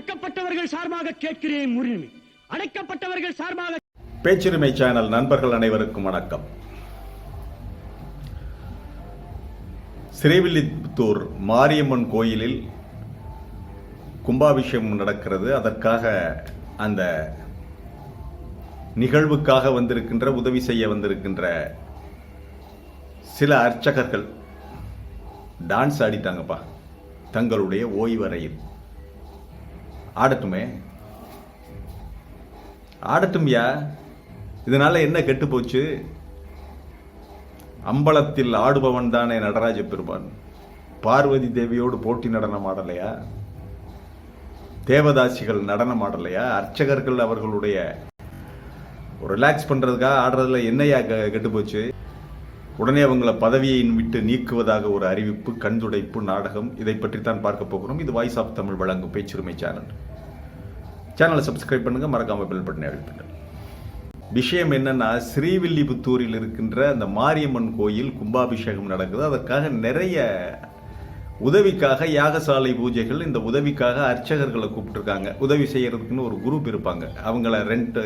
ஒடுக்கப்பட்டவர்கள் சார்பாக கேட்கிறேன் உரிமை அடைக்கப்பட்டவர்கள் சார்பாக பேச்சுரிமை சேனல் நண்பர்கள் அனைவருக்கும் வணக்கம். ஸ்ரீவில்லிபுத்தூர் மாரியம்மன் கோயிலில் கும்பாபிஷேகம் நடக்கிறது. அதற்காக அந்த நிகழ்வுக்காக வந்திருக்கின்ற உதவி செய்ய வந்திருக்கின்ற சில அர்ச்சகர்கள் டான்ஸ் ஆடிட்டாங்கப்பா. தங்களுடைய ஓய்வறையில். ஆடட்டுமே. ஆடட்டும்யா. இதனால என்ன கெட்டு போச்சு அம்பலத்தில் ஆடுபவன் தானே நடராஜ பெருமான். பார்வதி தேவியோடு போட்டி நடனம் ஆடலையா தேவதாசிகள் நடனம் ஆடலையா அர்ச்சகர்கள் அவர்களுடைய ரிலாக்ஸ் பண்ணுறதுக்காக ஆடுறதுல என்னையா கெட்டு போச்சு உடனே அவங்கள பதவியை விட்டு நீக்குவதாக ஒரு அறிவிப்பு கண்துடைப்பு நாடகம். இதை பற்றி தான் பார்க்க போகிறோம். இது வாய்ஸ் ஆஃப் தமிழ் வழங்கும் பேச்சுரிமை சேனல். சேனலை சப்ஸ்கிரைப் பண்ணுங்கள் மறக்காமல் பெல் பட்டனை அழுத்துங்க விஷயம் என்னன்னா ஸ்ரீவில்லிபுத்தூரில் இருக்கின்ற அந்த மாரியம்மன் கோயில் கும்பாபிஷேகம் நடக்குது. அதற்காக நிறைய உதவிக்காக யாகசாலை பூஜைகள் இந்த உதவிக்காக அர்ச்சகர்களை கூப்பிட்டுருக்காங்க. உதவி செய்கிறதுக்குன்னு ஒரு குரூப் இருப்பாங்க. அவங்கள ரெண்ட்டு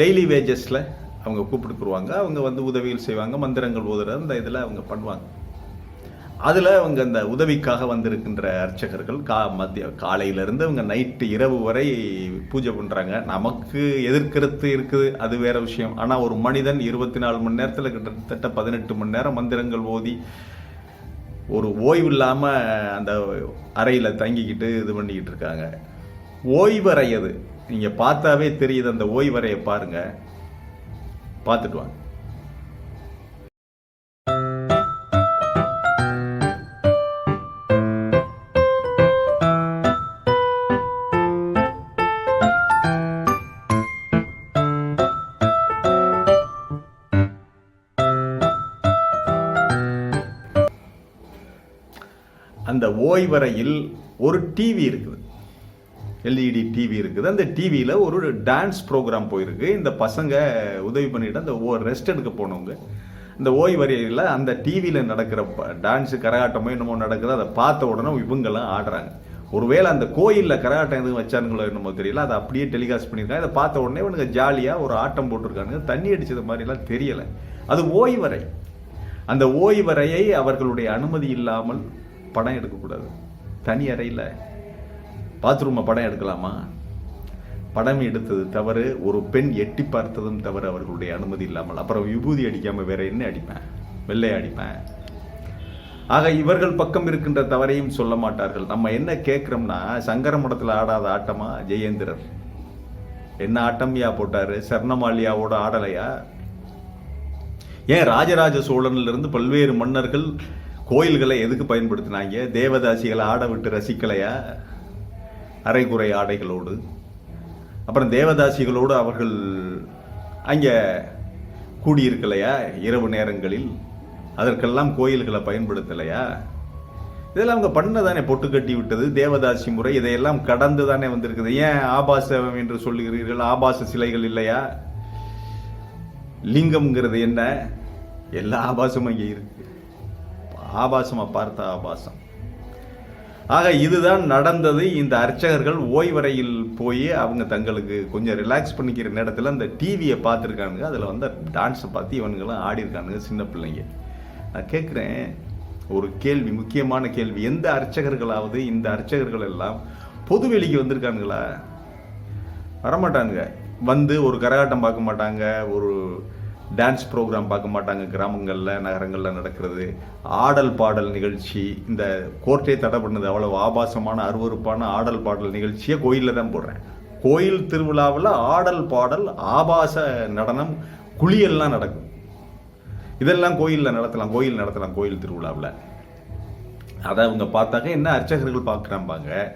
டெய்லி வேஜஸில் அவங்க கூப்பிட்டுக்குருவாங்க அவங்க வந்து உதவிகள் செய்வாங்க. மந்திரங்கள் ஓதுற அந்த இதில் அவங்க பண்ணுவாங்க. அதில் அவங்க அந்த உதவிக்காக வந்திருக்கின்ற அர்ச்சகர்கள் கா மத்திய காலையிலேருந்து அவங்க நைட்டு இரவு வரை பூஜை பண்ணுறாங்க நமக்கு எதிர்க்கிறது இருக்குது அது வேற விஷயம். ஆனால் ஒரு மனிதன் இருபத்தி நாலு மணி நேரத்தில் கிட்டத்தட்ட பதினெட்டு மணி நேரம் மந்திரங்கள் ஓதி ஒரு ஓய்வு இல்லாமல் அந்த அறையில் தங்கிக்கிட்டு இது பண்ணிக்கிட்டு இருக்காங்க. ஓய்வறை அது நீங்கள் பார்த்தாவே தெரியுது அந்த ஓய்வறையை பாருங்கள் பார்த்துட்டு வாங்க. அந்த ஓய்வறையில் ஒரு டிவி இருக்குது. எல்இடி டிவி இருக்குது. அந்த டிவியில் ஒரு டான்ஸ் ப்ரோக்ராம் போயிருக்கு. இந்த பசங்க உதவி பண்ணிட்டு அந்த ஓ ரெஸ்ட் எடுக்க போனவங்க இந்த ஓய்வறையில் அந்த டிவியில் நடக்கிற டான்ஸு கரகாட்டமோ என்னமோ நடக்குது அதை பார்த்த உடனே இவங்கெல்லாம் ஆடுறாங்க. ஒருவேளை அந்த கோயிலில் கரகாட்டம் எதுவும் வச்சானுங்களோ என்னமோ தெரியல. அதை அப்படியே டெலிகாஸ்ட் பண்ணியிருக்காங்க. அதை பார்த்த உடனே இவனுங்க ஜாலியாக ஒரு ஆட்டம் போட்டிருக்கானுங்க. தண்ணி அடிச்சது மாதிரிலாம் தெரியலை. அது ஓய்வறை. அந்த ஓய்வறையை அவர்களுடைய அனுமதி இல்லாமல் படம் எடுக்கக்கூடாது. தனி அறையில் பாத்ரூமை படம் எடுக்கலாமா? படம் எடுத்தது தவறு ஒரு பெண் எட்டி பார்த்ததும் தவறு அவர்களுடைய அனுமதி இல்லாமல். அப்புறம் விபூதி அடிக்காமல் வேற என்ன அடிப்பேன்? வெள்ளை அடிப்பேன். ஆக இவர்கள் பக்கம் இருக்கின்ற தவறையும் சொல்ல மாட்டார்கள். நம்ம என்ன கேட்குறோம்னா சங்கர மடத்தில் ஆடாத ஆட்டமா? ஜெயேந்திரர். என்ன ஆட்டம்யா போட்டாரு? சர்ணமாலியாவோட ஆடலையா? ஏன் ராஜராஜ சோழனிலிருந்து பல்வேறு மன்னர்கள் கோயில்களை எதுக்கு பயன்படுத்தினாங்க? தேவதாசிகளை ஆட விட்டு ரசிக்கலையா? அரைகுறை ஆடைகளோடு. அப்புறம் தேவதாசிகளோடு அவர்கள் அங்கே கூடியிருக்கலையா? இரவு நேரங்களில் அதற்கெல்லாம் கோயில்களை பயன்படுத்தலையா? இதெல்லாம் அவங்க பண்ணதானே? பொட்டு கட்டி விட்டது தேவதாசி முறை இதையெல்லாம் கடந்து தானே வந்திருக்குது. ஏன் ஆபாசம் என்று சொல்லுகிறீர்கள்? ஆபாச சிலைகள் இல்லையா? லிங்கம்ங்கிறது என்ன? எல்லா ஆபாசமும் இங்கே இருக்குது ஆபாசமாக பார்த்தா ஆபாசம். ஆக இதுதான் நடந்தது. இந்த அர்ச்சகர்கள் ஓய்வறையில் போய் அவங்க தங்களுக்கு கொஞ்சம் ரிலாக்ஸ் பண்ணிக்கிற நேரத்தில் அந்த டிவியை பார்த்துருக்கானுங்க. அதில் வந்து டான்ஸை பார்த்து இவனுங்களாம் ஆடிருக்கானுங்க சின்ன பிள்ளைங்க. நான் கேட்குறேன் ஒரு கேள்வி முக்கியமான கேள்வி. எந்த அர்ச்சகர்களாவது இந்த அர்ச்சகர்கள் எல்லாம் பொதுவெளிக்கு வந்திருக்கானுங்களா? வரமாட்டானுங்க. வந்து ஒரு கரகாட்டம் பார்க்க மாட்டாங்க ஒரு டான்ஸ் ப்ரோக்ராம் பார்க்க மாட்டாங்க. கிராமங்களில் நகரங்களில் நடக்கிறது. ஆடல் பாடல் நிகழ்ச்சி. இந்த கோர்ட்டே தடை பண்ணது அவ்வளோ ஆபாசமான அருவருப்பான ஆடல் பாடல் நிகழ்ச்சியை கோயிலில் தான் போடுறேன். கோயில் திருவிழாவில் ஆடல் பாடல் ஆபாச நடனம் குளியெல்லாம் நடக்கும். இதெல்லாம் கோயிலில் நடத்தலாம் கோயில் நடத்தலாம் கோயில் திருவிழாவில். அதை அவங்க பார்த்தாக்க என்ன அர்ச்சகர்கள் பார்க்குறாம்பாங்க.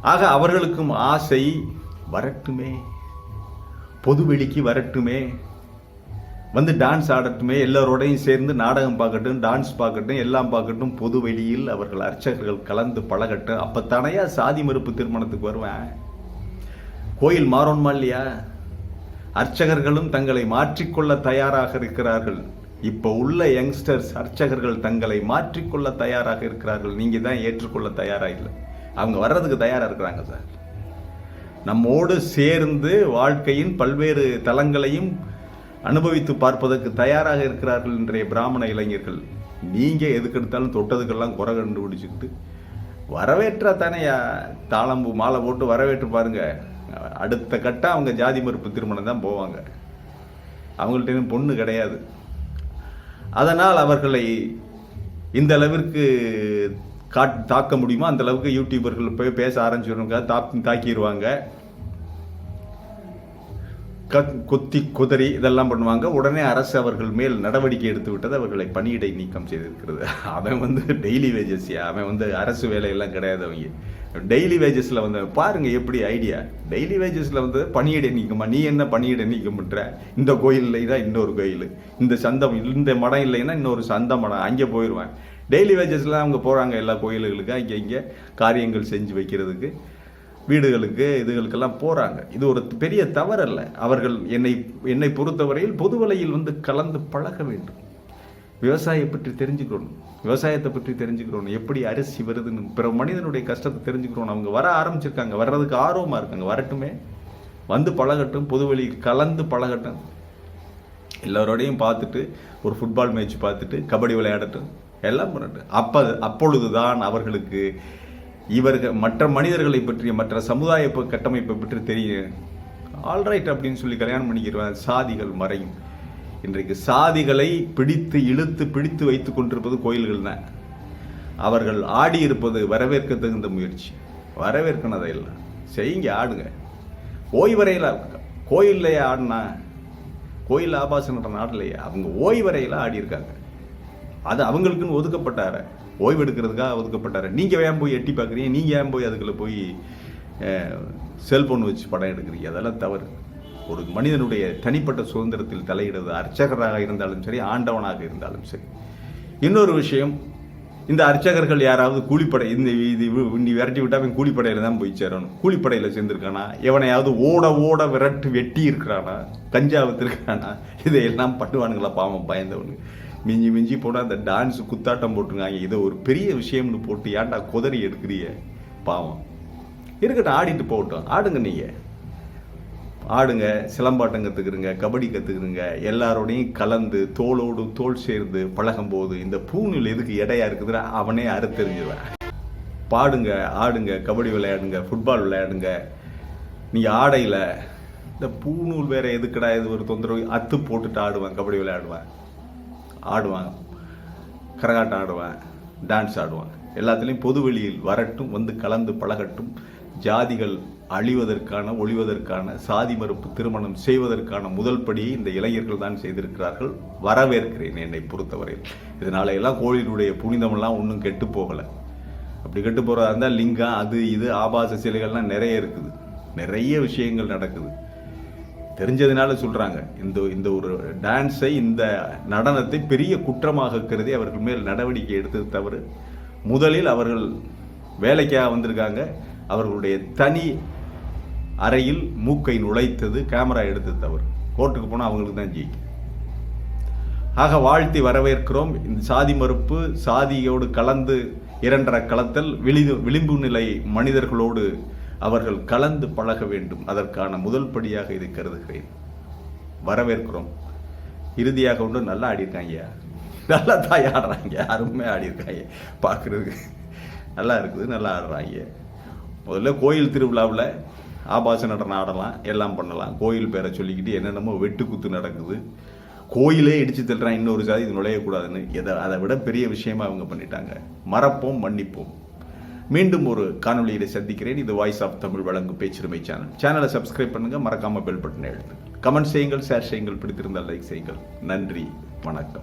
ஆக அவர்களுக்கும் ஆசை வரட்டுமே. பொதுவெளிக்கு வரட்டுமே. வந்து டான்ஸ் ஆடட்டுமே எல்லாரோடையும் சேர்ந்து நாடகம் பார்க்கட்டும் டான்ஸ் பார்க்கட்டும் எல்லாம் பார்க்கட்டும் பொது வெளியில் அவர்கள் அர்ச்சகர்கள் கலந்து பழகட்டும் அப்போ அப்பத்தானையா சாதி மறுப்பு திருமணத்துக்கு வருவேன். கோயில் மாறணுமா இல்லையா? அர்ச்சகர்களும் தங்களை மாற்றிக்கொள்ள தயாராக இருக்கிறார்கள். இப்போ உள்ள யங்ஸ்டர்ஸ் அர்ச்சகர்கள் தங்களை மாற்றிக்கொள்ள தயாராக இருக்கிறார்கள். நீங்கள் தான் ஏற்றுக்கொள்ள தயாராக இல்லை? அவங்க வர்றதுக்கு தயாராக இருக்கிறாங்க சார். நம்மோடு சேர்ந்து வாழ்க்கையின் பல்வேறு தலங்களையும் அனுபவித்து பார்ப்பதற்கு தயாராக இருக்கிறார்கள் இன்றைய பிராமண இளைஞர்கள். நீங்கள் எதுக்கெடுத்தாலும் தொட்டதுக்கெல்லாம் குறை கண்டுபிடிச்சிக்கிட்டு வரவேற்றா தானே தாளம்பு மாலை போட்டு வரவேற்று பாருங்க. அடுத்த கட்டம் அவங்க ஜாதி மறுப்பு திருமணம் தான் போவாங்க. அவங்கள்ட்ட பொண்ணு கிடையாது. அதனால் அவர்களை இந்த அளவிற்கு காட் தாக்க முடியுமோ? அந்த அளவுக்கு யூடியூபர்கள் போய் பேச ஆரம்பிச்சிருவாங்க தாக்கி தாக்கிடுவாங்க கத் கொத்தி குதறி இதெல்லாம் பண்ணுவாங்க. உடனே அரசு அவர்கள் மேல் நடவடிக்கை எடுத்து விட்டது. அவர்களை பணியிடை நீக்கம் செய்திருக்கிறது. அவன் வந்து டெய்லி வேஜஸ்யா அவன் வந்து அரசு வேலையெல்லாம் கிடையாது அவங்க. டெய்லி வேஜஸில் வந்து பாருங்கள் எப்படி ஐடியா டெய்லி வேஜஸில் வந்து பணியிடை நீக்கமா? நீ என்ன பணியிடை நீக்கம் பண்ணுற இந்த கோயில் இல்லைன்னா இன்னொரு கோயில். இந்த சந்தம் இந்த மடம் இல்லைன்னா இன்னொரு சந்த மடம். அங்கே போயிடுவேன் டெய்லி வேஜஸில் அவங்க போகிறாங்க எல்லா கோயில்களுக்கும். இங்கே இங்கே காரியங்கள் செஞ்சு வைக்கிறதுக்கு. வீடுகளுக்கு இதுகளுக்கெல்லாம் போகிறாங்க இது ஒரு பெரிய தவறல்ல. அவர்கள் என்னை என்னை பொறுத்தவரையில் பொது வழியில் வந்து கலந்து பழக வேண்டும். விவசாயம் பற்றி தெரிஞ்சுக்கணும். விவசாயத்தை பற்றி தெரிஞ்சுக்கிறோம் எப்படி அரிசி வருதுன்னு பிற மனிதனுடைய கஷ்டத்தை தெரிஞ்சுக்கிறோம் அவங்க வர ஆரம்பிச்சிருக்காங்க. வர்றதுக்கு ஆர்வமாக இருக்காங்க. வரட்டுமே. வந்து பழகட்டும். பொதுவெளியில் கலந்து பழகட்டும். எல்லாரோடையும் பார்த்துட்டு ஒரு ஃபுட்பால் மேட்ச் பார்த்துட்டு கபடி விளையாடட்டும். எல்லாம் பண்ணட்டும். அப்போ அப்பொழுதுதான் அவர்களுக்கு இவர்கள் மற்ற மனிதர்களை பற்றிய மற்ற சமுதாய கட்டமைப்பை பற்றி தெரியும் ஆல்ரைட் அப்படின்னு சொல்லி கல்யாணம் பண்ணிக்கிறவன் சாதிகள் மறையும். இன்றைக்கு சாதிகளை பிடித்து இழுத்து பிடித்து வைத்துக் கொண்டிருப்பது கோயில்கள் தான். அவர்கள் ஆடி இருப்பது வரவேற்க தகுந்த முயற்சி. வரவேற்கனதை இல்லை. செய்யுங்க ஆடுங்க. ஓய்வறையில் கோயில்லையே ஆடினா கோயில் ஆபாசம் நடன ஆடலையே அவங்க ஓய்வரையில் ஆடி இருக்காங்க. அது அவங்களுக்குன்னு ஒதுக்கப்பட்டார. ஓய்வு எடுக்கிறதுக்காக ஒதுக்கப்பட்டார். நீங்கள் ஏன் போய் எட்டி பார்க்குறீங்க? நீங்கள் ஏன் போய் அதுக்குள்ளே போய் செல்ஃபோன் வச்சு படம் எடுக்கிறீங்க? அதெல்லாம் தவறு. ஒரு மனிதனுடைய தனிப்பட்ட சுதந்திரத்தில் தலையிடுவது அர்ச்சகராக இருந்தாலும் சரி ஆண்டவனாக இருந்தாலும் சரி. இன்னொரு விஷயம் இந்த அர்ச்சகர்கள் யாராவது கூலிப்படை இந்த இது நீ விரட்டி விட்டா அவன் தான் போய் சேரணும். கூலிப்படையில் சேர்ந்துருக்கானா? எவனையாவது ஓட ஓட விரட்டு வெட்டி இருக்கிறானா? கஞ்சா வித்திருக்கானா? இதையெல்லாம் பண்ணுவானுங்களா? பாவம் பயந்தவனுக்கு மிஞ்சி மிஞ்சி போனால் அந்த டான்ஸ் குத்தாட்டம் போட்டுருங்க இதை ஒரு பெரிய விஷயம்னு போட்டு ஏன்டா குதறி எடுக்கிறிய பாவம். இருக்கட்டும் ஆடிட்டு போகட்டும். ஆடுங்க நீங்கள் ஆடுங்க சிலம்பாட்டம் கற்றுக்குறங்க கபடி கற்றுக்குறங்க எல்லாரோடையும் கலந்து தோளோடு தோள் சேர்ந்து பழகும்போது இந்த பூணில் எதுக்கு எடையா இருக்குதுன்னா அவனே அறுத்தெறிஞ்சுவேன் பாடுங்க ஆடுங்க கபடி விளையாடுங்க ஃபுட்பால் விளையாடுங்க. நீங்கள் ஆடையில் இந்த பூநூல் வேற எதுக்குடா? இது ஒரு தொந்தரவு. அத்து போட்டுட்டு ஆடுவேன் கபடி விளையாடுவேன். ஆடுவான் கரகாட்டம் ஆடுவேன் டான்ஸ் ஆடுவேன் எல்லாத்துலேயும் பொது வெளியில் வரட்டும் வந்து கலந்து பழகட்டும். ஜாதிகள் அழிவதற்கான ஒழிவதற்கான சாதி மறுப்பு திருமணம் செய்வதற்கான முதல் படியை இந்த இளைஞர்கள் தான் செய்திருக்கிறார்கள். வரவேற்கிறேன் என்னை பொறுத்தவரையில். இதனால எல்லாம் கோயிலுடைய புனிதமெல்லாம் ஒன்றும் கெட்டு போகலை. அப்படி கெட்டு போகிறதா இருந்தால் லிங்கம் அது இது ஆபாச சிலைகள்லாம் நிறைய இருக்குது. நிறைய விஷயங்கள் நடக்குது. தெரிஞ்சதுனால சொல்கிறாங்க இந்த இந்த ஒரு டான்ஸை இந்த நடனத்தை பெரிய குற்றமாக கருதி அவர்கள் மேல் நடவடிக்கை எடுத்தது தவறு. முதலில் அவர்கள் வேலைக்காக வந்திருக்காங்க. அவர்களுடைய தனி அறையில் மூக்கை நுழைத்தது கேமரா எடுத்தது தவறு. கோர்ட்டுக்கு போனால் அவங்களுக்கு தான் ஜெயிக்கும் ஆக வாழ்த்தி வரவேற்கிறோம். இந்த சாதி மறுப்பு சாதியோடு கலந்து இரண்டரை கலத்தல் விளிது விளிம்பு நிலை மனிதர்களோடு அவர்கள் கலந்து பழக வேண்டும். அதற்கான முதல் படியாக இதை கருதுகிறேன். வரவேற்கிறோம். இறுதியாக ஒன்று நல்லா ஆடியிருக்காங்க. நல்லா தான் ஆடுறாங்க. அருமையாக ஆடியிருக்காங்க. பார்க்குறதுக்கு நல்லா இருக்குது. நல்லா ஆடுறாங்க. முதல்ல கோயில் திருவிழாவில் ஆபாச நடனம் ஆடலாம். எல்லாம் பண்ணலாம். கோயில் பேரை சொல்லிக்கிட்டு என்னென்னமோ வெட்டுக்குத்து நடக்குது. கோயிலே இடித்து தள்ளுறான். இன்னொரு சாதி இது நுழையக்கூடாதுன்னு. எதை அதை விட பெரிய விஷயமா அவங்க பண்ணிட்டாங்க. மறப்போம் மன்னிப்போம். மீண்டும் ஒரு காணொலியில் சந்திக்கிறேன். இது வாய்ஸ் ஆஃப் தமிழ் வழங்கும் பேச்சுரிமை சேனல். சேனலை சப்ஸ்கிரைப் பண்ணுங்க மறக்காம பெல் பட்டனை எழுத்து கமெண்ட் செய்யுங்கள் ஷேர் செய்யுங்கள் பிடித்திருந்தால் லைக் செய்யுங்கள். நன்றி வணக்கம்.